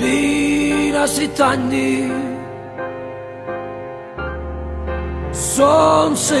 Бій на світанні, сонце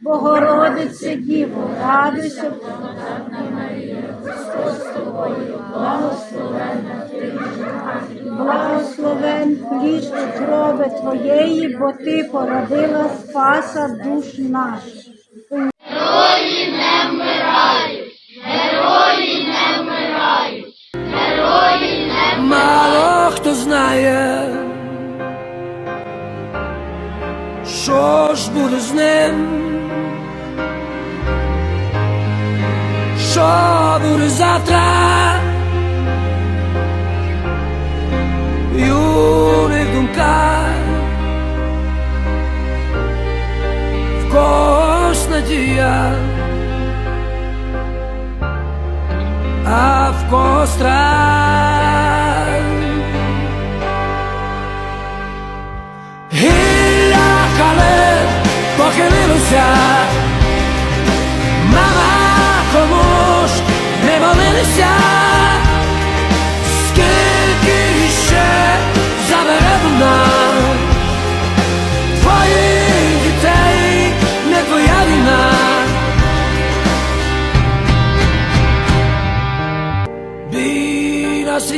Богородице Діво, радуйся, благодатна Марія, Христос з тобою, благословенна ти. Благословен плід утроби Твоєї, бо Ти породила Спаса душ наших. Мало хто знає, що ж буде з ним, що буде завтра, юних думках, в когось а в когось страх. Гілля хале похилилося,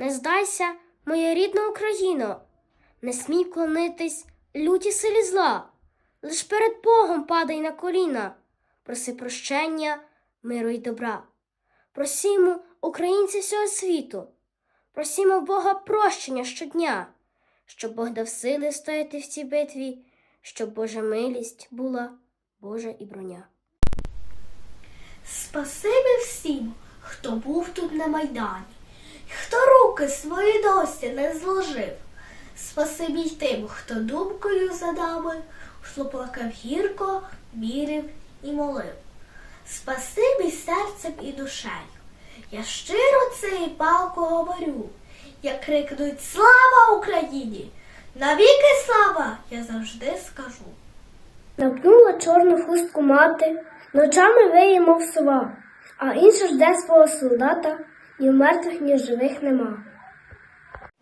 Не здайся, моя рідна Україно, не смій клонитись люті силі зла, лиш перед Богом падай на коліна, проси прощення, миру й добра. Просімо українці всього світу, просімо Бога прощення щодня, щоб Бог дав сили стояти в цій битві, щоб Божа милість була Божа і броня. Спасибі всім, хто був тут на Майдані, хто руки свої досі не зложив. Спасибі й тим, хто думкою за нами, хто плакав гірко, вірив і молив. Спасибі серцем і душею. Я щиро це і палко говорю, як крикнуть Слава Україні! Навіки слава! Я завжди скажу. Напнула чорну хустку мати, ночами виє, мов сова, а інша жде свого солдата, ні мертвих, ні живих нема.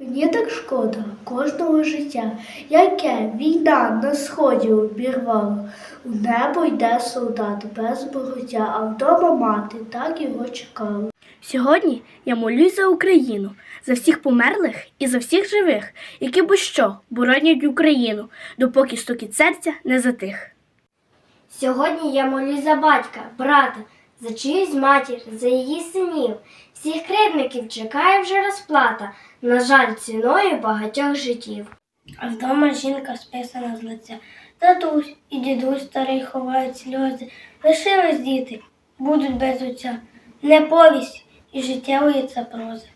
Мені так шкода кожного життя, яке війна на сході обірвала. У небо йде солдат без бороття, а вдома мати так його чекала. Сьогодні я молюсь за Україну, за всіх померлих і за всіх живих, які будь-що боронять Україну, допоки стукіт серця не затих. Сьогодні я молюсь за батька, брата, за чиюсь матір, за її синів. Всіх кривдників чекає вже розплата, на жаль, ціною багатьох життів. А вдома жінка списана з лиця. Татусь і дідусь старий ховають сльози. Лишились діти, будуть без отця. Не повість і життєвої це прози.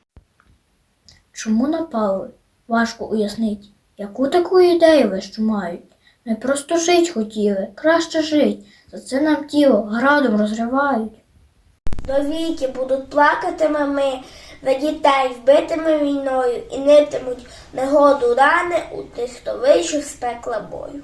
Чому напали? Важко уяснить, яку таку ідею ви що мають. Ми просто жить хотіли, краще жить. За це нам тіло градом розривають. До віки будуть плакати мами за дітей вбитими війною і нитимуть негоду рани у тих, хто вийшов з пекла бою.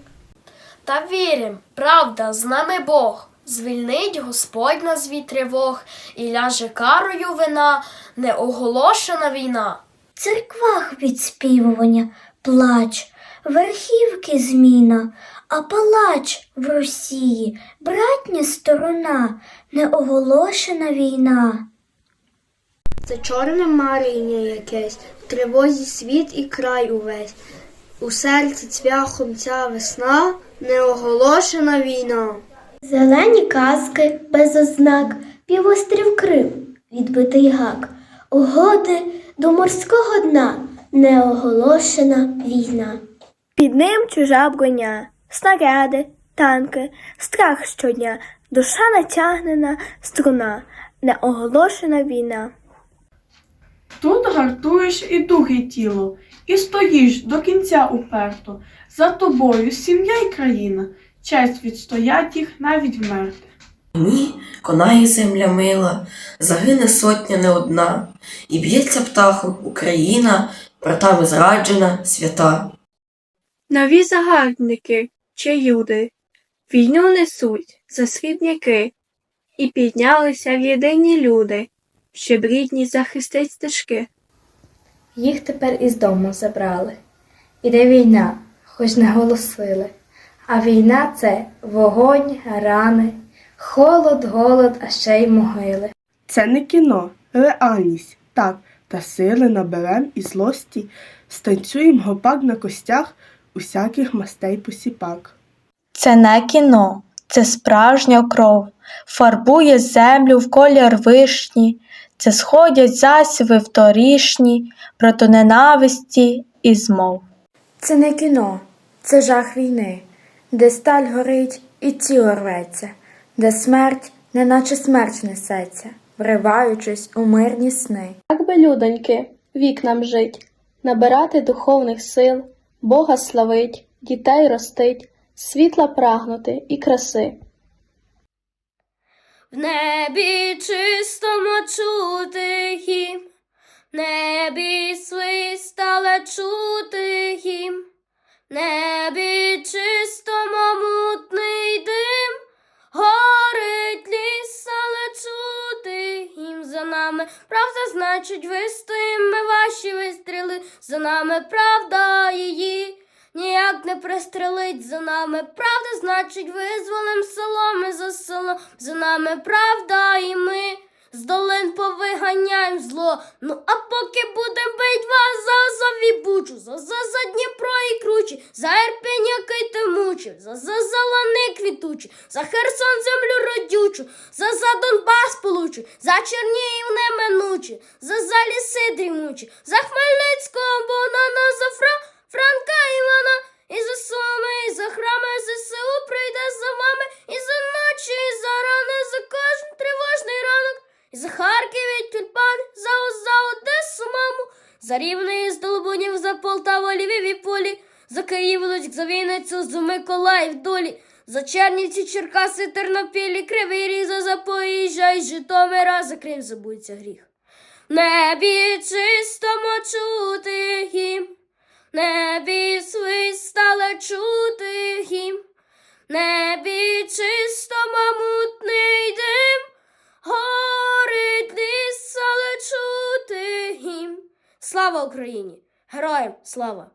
Та вірим, правда, з нами Бог. Звільнить Господь нас від тривог, і ляже карою вина, неоголошена війна. В церквах відспівування, плач, верхівки зміна, А палач в Росії, братня сторона, неоголошена війна. Це чорне маріння якесь, в тривозі світ і край увесь. У серці цвяхом ця весна, неоголошена війна. Зелені казки без ознак, півострів Крим, відбитий гак, угоди до морського дна, неоголошена війна. Під ним чужа броня, снаряди, танки, страх щодня, душа натягнена струна, неоголошена війна. Тут гартуєш і дуги тіло, і стоїш до кінця уперто. За тобою сім'я й країна, честь відстоять їх навіть вмерти. Ні, конає земля мила, загине сотня не одна, і б'ється птахом Україна, братами зраджена, свята. Нові загарбники чи юди війну несуть за срібняки, і піднялися в єдині люди, щоб рідні захистить стежки. Їх тепер із дому забрали. Іде війна, хоч не голосили. А війна це вогонь, рани, холод, голод, а ще й могили. Це не кіно, реальність, так, та сили наберем і злості, станцюєм гопак на костях усяких мастей посіпак. Це не кіно, це справжня кров, фарбує землю в колір вишні, це сходять засіви вторішні, проти ненависті і змов. Це не кіно, це жах війни, де сталь горить і тіло рветься, де смерть, неначе смерть несеться, вриваючись у мирні сни. Як би, людоньки, вік нам жить, набирати духовних сил, Бога славить, дітей ростить, світла прагнути і краси. В небі чистому чути гім, в небі свистала чути гім, в небі значить, вистоїмо ваші вистріли, за нами правда її. Ніяк не пристрелить за нами правда, значить, визволим село ми за село, за нами правда, і ми з долин повиганяємо зло. Ну а поки будем бить вас за Азов і бучу, за за, за Дніпро і кручі, за Ірпінь, який ти мучив, за за за лани квітучі, за Херсон землю родючу, за за Донбас получу, за Чернігів неминучі, за за дрімучі, за Хмельницького Богдана, за Фра, Франка Івана, і за суми, і за храми ЗСУ прийде за вами, і за ночі, і за рани, за кожен тривожний ранок, і за Харків і тюльпан, за, за Одесу, маму, за Рівне і Здолбунів, за Полтаву, Львів і Полі, за Київ, Луцьк, за Вінницю, за Миколаїв, Долі, за Чернівці, Черкаси, Тернопілі, Кривий Ріг, за Запоріжжя і Житомира, за Крим забудеться гріх. Небі чистому чути гімн, небі свистала чути гімн, небі чистому мамутний дим, горить ліс, але чути гімн. Слава Україні! Героям слава!